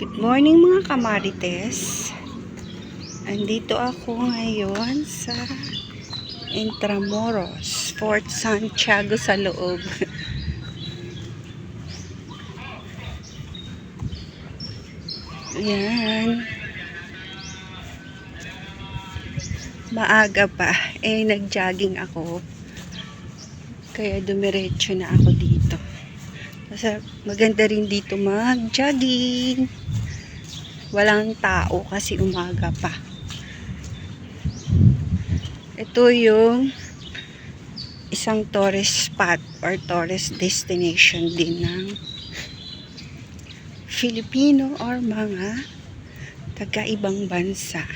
Good morning mga kamarites. Andito ako ngayon sa Intramuros, Fort Santiago sa loob. Yan. Maaga pa. Eh, nag-jogging ako. Kaya dumiretso na ako dito. Kasi maganda rin dito mag-jogging. Walang tao kasi umaga pa. Ito yung isang tourist spot or tourist destination din ng Filipino or mga taga-ibang bansa.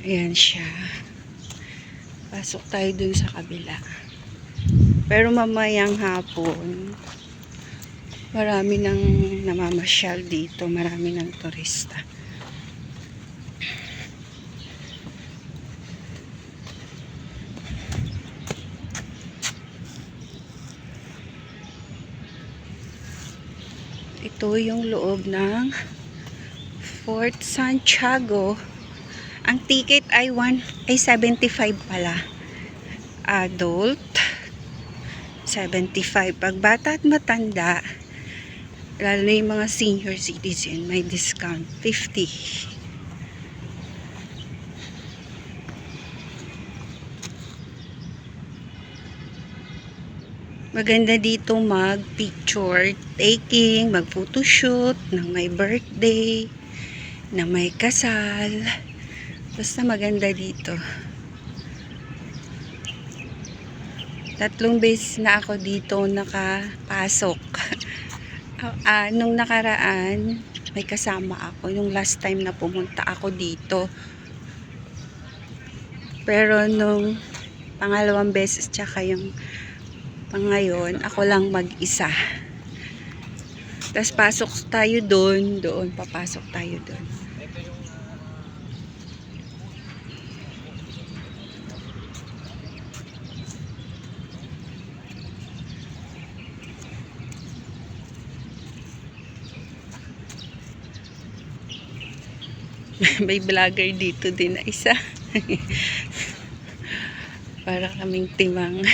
Ayan siya. Pasok tayo dun sa kabila. Pero mamayang hapon, marami nang namamasyal dito. Marami ng turista. Ito yung loob ng Fort Santiago. Ang ticket ay 1 ay 75 pala. Adult 75. Pag bata at matanda, lalo na yung mga senior citizen, may discount 50. Maganda dito mag-picture taking, mag-photoshoot ng may birthday, na may kasal. Basta maganda dito. Tatlong beses na ako dito nakapasok. Ah, nung nakaraan, may kasama ako. Yung last time na pumunta ako dito. Pero nung pangalawang beses, tsaka yung pang ngayon, ako lang mag-isa. Tapos pasok tayo doon, doon, papasok tayo doon. May vlogger dito din na isa. Para kaming timang.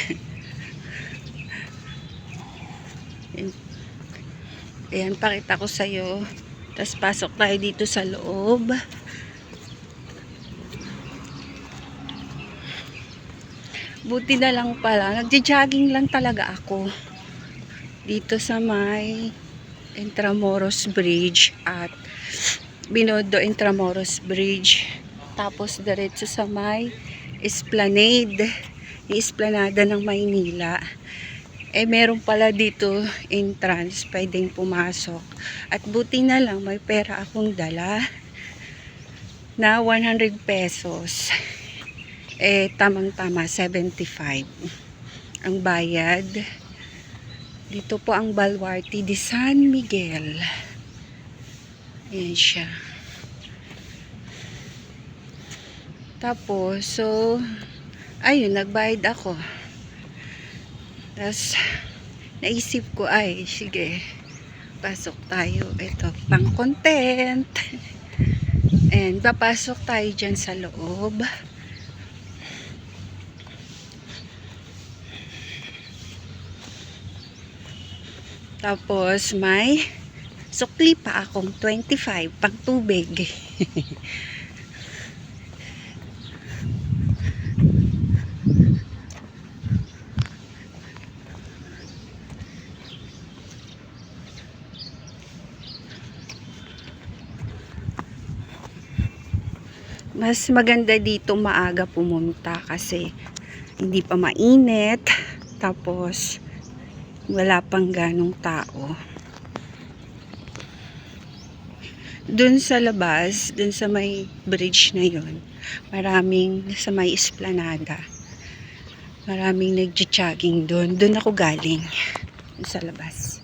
Ayan. Pakita ko sa'yo. Tapos pasok tayo dito sa loob. Buti na lang pala. Nagja-jogging lang talaga ako. Dito sa may Intramuros Bridge at Binodo Intramuros Bridge. Tapos diretso sa may Esplanade. Esplanada ng Maynila eh meron pala dito entrance, pwedeng pumasok. At buti na lang may pera akong dala na 100 pesos. Eh tamang-tama 75 ang bayad. Dito po ang Baluarte de San Miguel. Ayan siya. Tapos, so, ayun, nagbayad ako. Tapos, naisip ko, ay, sige, pasok tayo. Ito, pang content. And, papasok tayo dyan sa loob. Tapos, may sukli pa akong 25 pang tubig. mas maganda dito maaga pumunta kasi hindi pa mainit tapos wala pang ganong tao dun sa labas dun sa may bridge na yon maraming sa may esplanada maraming nagja-jogging dun. Dun ako galing dun sa labas